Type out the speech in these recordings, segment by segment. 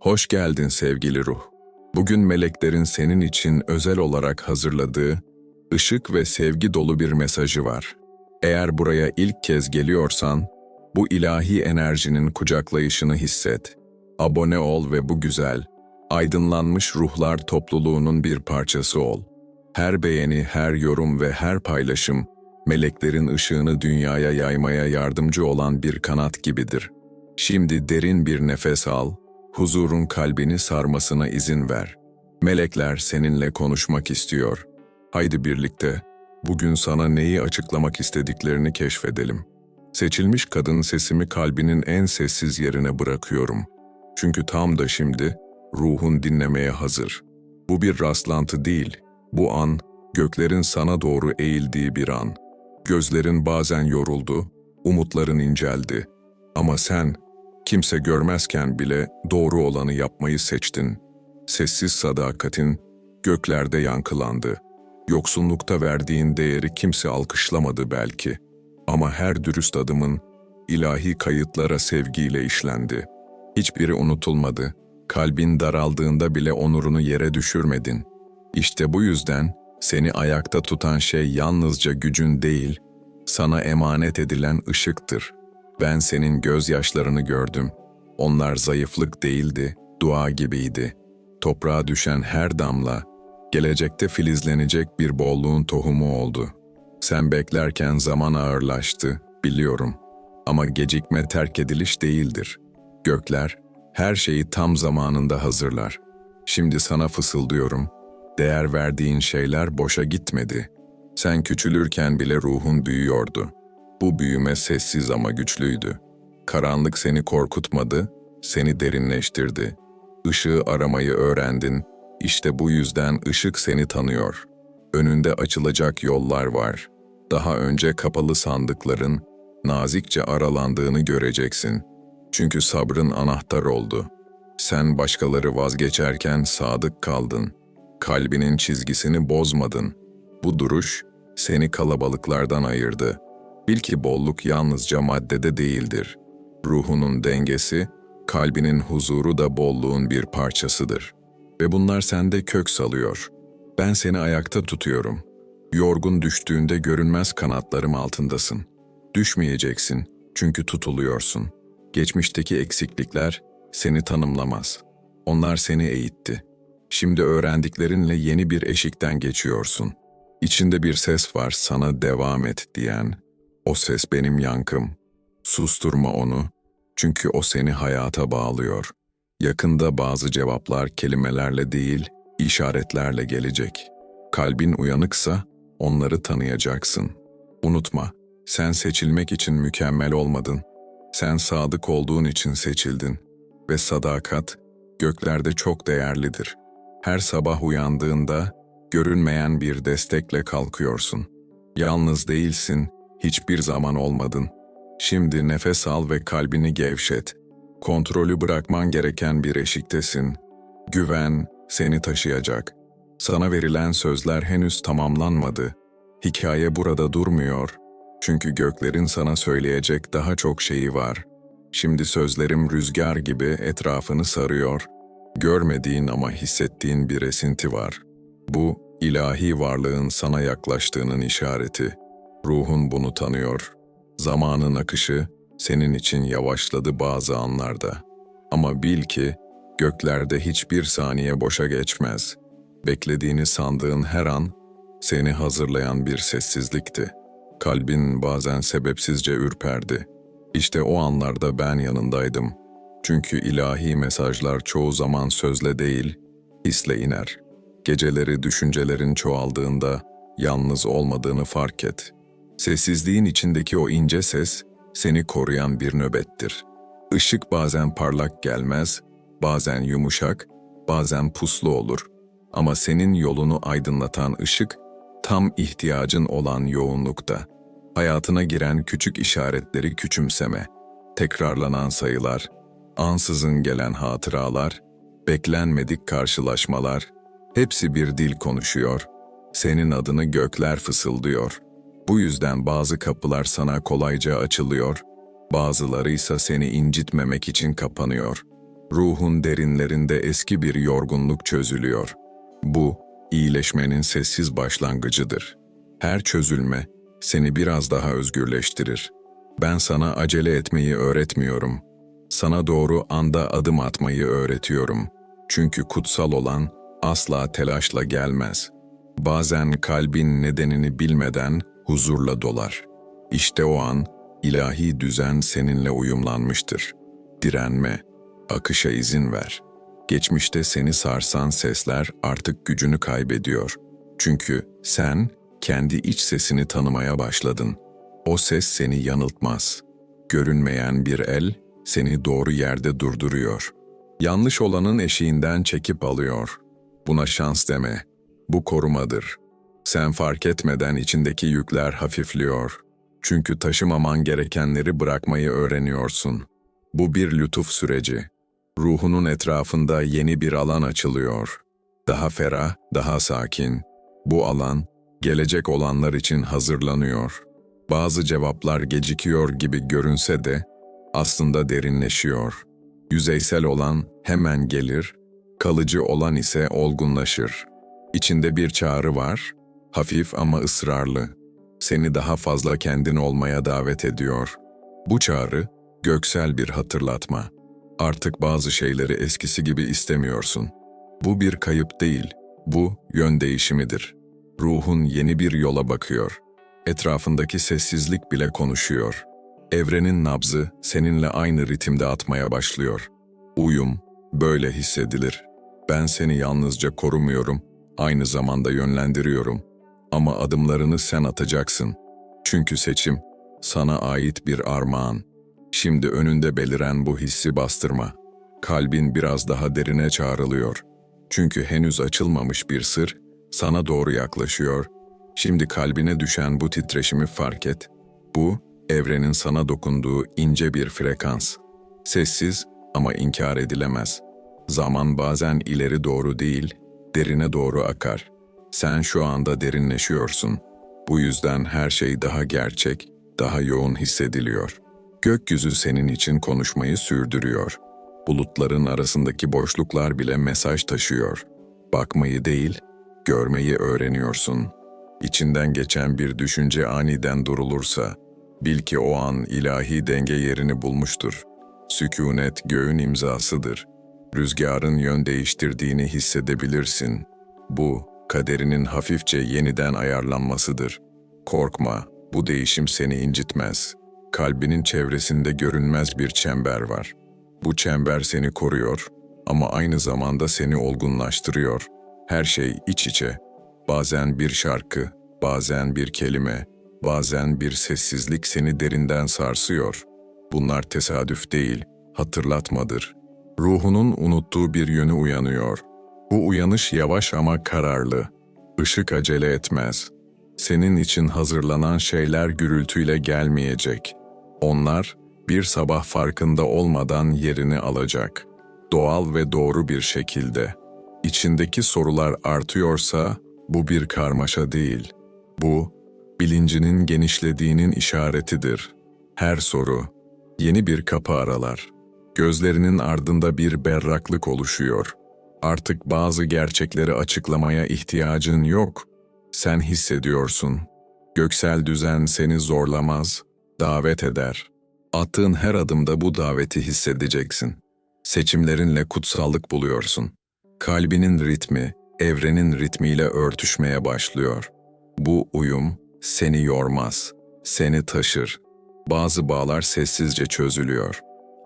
Hoş geldin sevgili ruh. Bugün meleklerin senin için özel olarak hazırladığı ışık ve sevgi dolu bir mesajı var. Eğer buraya ilk kez geliyorsan, bu ilahi enerjinin kucaklayışını hisset. Abone ol ve bu güzel, aydınlanmış ruhlar topluluğunun bir parçası ol. Her beğeni, her yorum ve her paylaşım, meleklerin ışığını dünyaya yaymaya yardımcı olan bir kanat gibidir. Şimdi derin bir nefes al, huzurun kalbini sarmasına izin ver. Melekler seninle konuşmak istiyor. Haydi birlikte, bugün sana neyi açıklamak istediklerini keşfedelim. Seçilmiş kadın sesimi kalbinin en sessiz yerine bırakıyorum. Çünkü tam da şimdi ruhun dinlemeye hazır. Bu bir rastlantı değil, bu an göklerin sana doğru eğildiği bir an. Gözlerin bazen yoruldu, umutların inceldi. Ama sen kimse görmezken bile doğru olanı yapmayı seçtin. Sessiz sadakatin göklerde yankılandı. Yoksunlukta verdiğin değeri kimse alkışlamadı belki. Ama her dürüst adımın ilahi kayıtlara sevgiyle işlendi. Hiçbiri unutulmadı. Kalbin daraldığında bile onurunu yere düşürmedin. İşte bu yüzden seni ayakta tutan şey yalnızca gücün değil, sana emanet edilen ışıktır. Ben senin gözyaşlarını gördüm. Onlar zayıflık değildi, dua gibiydi. Toprağa düşen her damla, gelecekte filizlenecek bir bolluğun tohumu oldu. Sen beklerken zaman ağırlaştı, biliyorum. Ama gecikme terk ediliş değildir. Gökler, her şeyi tam zamanında hazırlar. Şimdi sana fısıldıyorum. Değer verdiğin şeyler boşa gitmedi. Sen küçülürken bile ruhun büyüyordu. Bu büyüme sessiz ama güçlüydü. Karanlık seni korkutmadı, seni derinleştirdi. Işığı aramayı öğrendin. İşte bu yüzden ışık seni tanıyor. Önünde açılacak yollar var. Daha önce kapalı sandıkların nazikçe aralandığını göreceksin. Çünkü sabrın anahtar oldu. Sen başkaları vazgeçerken sadık kaldın. Kalbinin çizgisini bozmadın. Bu duruş seni kalabalıklardan ayırdı. Bil ki bolluk yalnızca maddede değildir. Ruhunun dengesi, kalbinin huzuru da bolluğun bir parçasıdır. Ve bunlar sende kök salıyor. Ben seni ayakta tutuyorum. Yorgun düştüğünde görünmez kanatlarım altındasın. Düşmeyeceksin çünkü tutuluyorsun. Geçmişteki eksiklikler seni tanımlamaz. Onlar seni eğitti. Şimdi öğrendiklerinle yeni bir eşikten geçiyorsun. İçinde bir ses var sana devam et diyen. O ses benim yankım. Susturma onu. Çünkü o seni hayata bağlıyor. Yakında bazı cevaplar kelimelerle değil, işaretlerle gelecek. Kalbin uyanıksa onları tanıyacaksın. Unutma, sen seçilmek için mükemmel olmadın. Sen sadık olduğun için seçildin. Ve sadakat göklerde çok değerlidir. Her sabah uyandığında görünmeyen bir destekle kalkıyorsun. Yalnız değilsin, hiçbir zaman olmadın. Şimdi nefes al ve kalbini gevşet. Kontrolü bırakman gereken bir eşiktesin. Güven seni taşıyacak. Sana verilen sözler henüz tamamlanmadı. Hikaye burada durmuyor. Çünkü göklerin sana söyleyecek daha çok şeyi var. Şimdi sözlerim rüzgar gibi etrafını sarıyor. Görmediğin ama hissettiğin bir esinti var. Bu, ilahi varlığın sana yaklaştığının işareti. Ruhun bunu tanıyor. Zamanın akışı senin için yavaşladı bazı anlarda. Ama bil ki göklerde hiçbir saniye boşa geçmez. Beklediğini sandığın her an seni hazırlayan bir sessizlikti. Kalbin bazen sebepsizce ürperdi. İşte o anlarda ben yanındaydım. Çünkü ilahi mesajlar çoğu zaman sözle değil, hisle iner. Geceleri düşüncelerin çoğaldığında yalnız olmadığını fark et. Sessizliğin içindeki o ince ses seni koruyan bir nöbettir. Işık bazen parlak gelmez, bazen yumuşak, bazen puslu olur. Ama senin yolunu aydınlatan ışık tam ihtiyacın olan yoğunlukta. Hayatına giren küçük işaretleri küçümseme. Tekrarlanan sayılar, ansızın gelen hatıralar, beklenmedik karşılaşmalar, hepsi bir dil konuşuyor. Senin adını gökler fısıldıyor. Bu yüzden bazı kapılar sana kolayca açılıyor, bazıları ise seni incitmemek için kapanıyor. Ruhun derinlerinde eski bir yorgunluk çözülüyor. Bu, iyileşmenin sessiz başlangıcıdır. Her çözülme seni biraz daha özgürleştirir. Ben sana acele etmeyi öğretmiyorum. Sana doğru anda adım atmayı öğretiyorum. Çünkü kutsal olan asla telaşla gelmez. Bazen kalbin nedenini bilmeden huzurla dolar. İşte o an ilahi düzen seninle uyumlanmıştır. Direnme, akışa izin ver. Geçmişte seni sarsan sesler artık gücünü kaybediyor. Çünkü sen kendi iç sesini tanımaya başladın. O ses seni yanıltmaz. Görünmeyen bir el seni doğru yerde durduruyor. Yanlış olanın eşiğinden çekip alıyor. Buna şans deme. Bu korumadır. Sen fark etmeden içindeki yükler hafifliyor. Çünkü taşımaman gerekenleri bırakmayı öğreniyorsun. Bu bir lütuf süreci. Ruhunun etrafında yeni bir alan açılıyor. Daha ferah, daha sakin. Bu alan, gelecek olanlar için hazırlanıyor. Bazı cevaplar gecikiyor gibi görünse de, aslında derinleşiyor. Yüzeysel olan hemen gelir, kalıcı olan ise olgunlaşır. İçinde bir çağrı var, hafif ama ısrarlı. Seni daha fazla kendin olmaya davet ediyor. Bu çağrı, göksel bir hatırlatma. Artık bazı şeyleri eskisi gibi istemiyorsun. Bu bir kayıp değil, bu yön değişimidir. Ruhun yeni bir yola bakıyor. Etrafındaki sessizlik bile konuşuyor. Evrenin nabzı seninle aynı ritimde atmaya başlıyor. Uyum böyle hissedilir. Ben seni yalnızca korumuyorum, aynı zamanda yönlendiriyorum. Ama adımlarını sen atacaksın. Çünkü seçim sana ait bir armağan. Şimdi önünde beliren bu hissi bastırma. Kalbin biraz daha derine çağrılıyor. Çünkü henüz açılmamış bir sır sana doğru yaklaşıyor. Şimdi kalbine düşen bu titreşimi fark et. Bu, evrenin sana dokunduğu ince bir frekans. Sessiz ama inkar edilemez. Zaman bazen ileri doğru değil, derine doğru akar. Sen şu anda derinleşiyorsun. Bu yüzden her şey daha gerçek, daha yoğun hissediliyor. Gökyüzü senin için konuşmayı sürdürüyor. Bulutların arasındaki boşluklar bile mesaj taşıyor. Bakmayı değil, görmeyi öğreniyorsun. İçinden geçen bir düşünce aniden durulursa, bil ki o an ilahi denge yerini bulmuştur. Sükunet göğün imzasıdır. Rüzgarın yön değiştirdiğini hissedebilirsin. Bu, kaderinin hafifçe yeniden ayarlanmasıdır. Korkma, bu değişim seni incitmez. Kalbinin çevresinde görünmez bir çember var. Bu çember seni koruyor ama aynı zamanda seni olgunlaştırıyor. Her şey iç içe. Bazen bir şarkı, bazen bir kelime, bazen bir sessizlik seni derinden sarsıyor. Bunlar tesadüf değil, hatırlatmadır. Ruhunun unuttuğu bir yönü uyanıyor. Bu uyanış yavaş ama kararlı. Işık acele etmez. Senin için hazırlanan şeyler gürültüyle gelmeyecek. Onlar bir sabah farkında olmadan yerini alacak. Doğal ve doğru bir şekilde. İçindeki sorular artıyorsa bu bir karmaşa değil. Bu bilincinin genişlediğinin işaretidir. Her soru yeni bir kapı aralar. Gözlerinin ardında bir berraklık oluşuyor. Artık bazı gerçekleri açıklamaya ihtiyacın yok. Sen hissediyorsun. Göksel düzen seni zorlamaz, davet eder. Attığın her adımda bu daveti hissedeceksin. Seçimlerinle kutsallık buluyorsun. Kalbinin ritmi, evrenin ritmiyle örtüşmeye başlıyor. Bu uyum seni yormaz, seni taşır. Bazı bağlar sessizce çözülüyor.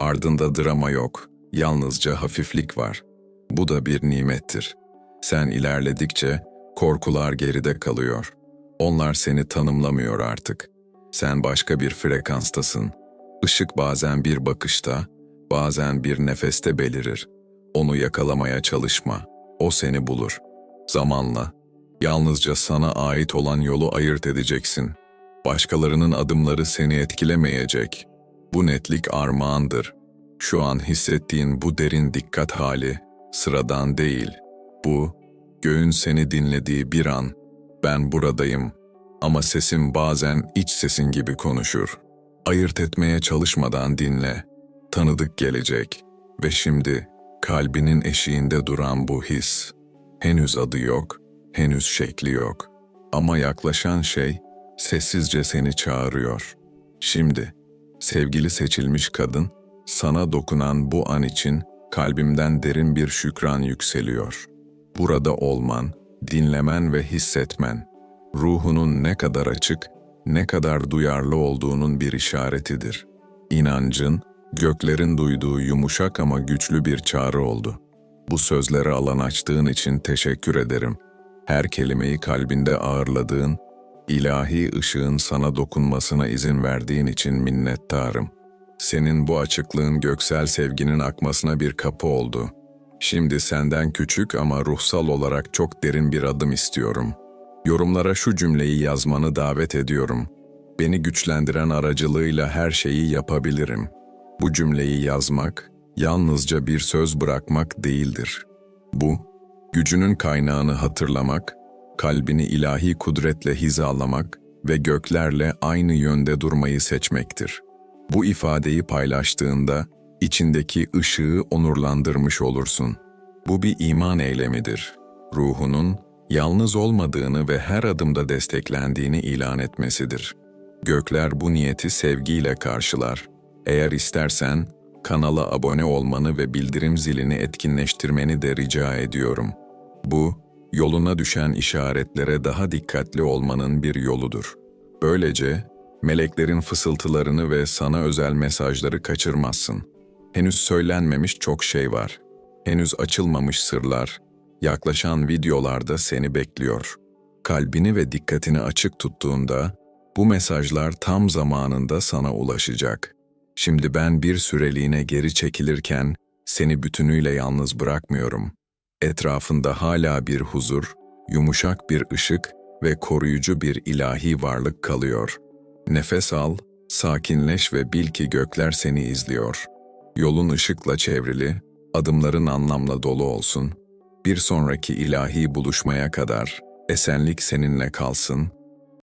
Ardında drama yok, yalnızca hafiflik var. Bu da bir nimettir. Sen ilerledikçe korkular geride kalıyor. Onlar seni tanımlamıyor artık. Sen başka bir frekanstasın. Işık bazen bir bakışta, bazen bir nefeste belirir. Onu yakalamaya çalışma. O seni bulur. Zamanla, yalnızca sana ait olan yolu ayırt edeceksin. Başkalarının adımları seni etkilemeyecek. Bu netlik armağandır. Şu an hissettiğin bu derin dikkat hali sıradan değil. Bu, göğün seni dinlediği bir an. Ben buradayım ama sesim bazen iç sesin gibi konuşur. Ayırt etmeye çalışmadan dinle. Tanıdık gelecek. Ve şimdi kalbinin eşiğinde duran bu his. Henüz adı yok, henüz şekli yok. Ama yaklaşan şey sessizce seni çağırıyor. Şimdi sevgili seçilmiş kadın, sana dokunan bu an için kalbimden derin bir şükran yükseliyor. Burada olman, dinlemen ve hissetmen, ruhunun ne kadar açık, ne kadar duyarlı olduğunun bir işaretidir. İnancın, göklerin duyduğu yumuşak ama güçlü bir çağrı oldu. Bu sözlere alan açtığın için teşekkür ederim. Her kelimeyi kalbinde ağırladığın, ilahi ışığın sana dokunmasına izin verdiğin için minnettarım. Senin bu açıklığın göksel sevginin akmasına bir kapı oldu. Şimdi senden küçük ama ruhsal olarak çok derin bir adım istiyorum. Yorumlara şu cümleyi yazmanı davet ediyorum. Beni güçlendiren aracılığıyla her şeyi yapabilirim. Bu cümleyi yazmak, yalnızca bir söz bırakmak değildir. Bu, gücünün kaynağını hatırlamak, kalbini ilahi kudretle hizalamak ve göklerle aynı yönde durmayı seçmektir. Bu ifadeyi paylaştığında içindeki ışığı onurlandırmış olursun. Bu bir iman eylemidir. Ruhunun yalnız olmadığını ve her adımda desteklendiğini ilan etmesidir. Gökler bu niyeti sevgiyle karşılar. Eğer istersen kanala abone olmanı ve bildirim zilini etkinleştirmeni de rica ediyorum. Bu, yoluna düşen işaretlere daha dikkatli olmanın bir yoludur. Böylece meleklerin fısıltılarını ve sana özel mesajları kaçırmazsın. Henüz söylenmemiş çok şey var. Henüz açılmamış sırlar, yaklaşan videolarda seni bekliyor. Kalbini ve dikkatini açık tuttuğunda bu mesajlar tam zamanında sana ulaşacak. Şimdi ben bir süreliğine geri çekilirken seni bütünüyle yalnız bırakmıyorum. Etrafında hala bir huzur, yumuşak bir ışık ve koruyucu bir ilahi varlık kalıyor. Nefes al, sakinleş ve bil ki gökler seni izliyor. Yolun ışıkla çevrili, adımların anlamla dolu olsun. Bir sonraki ilahi buluşmaya kadar esenlik seninle kalsın,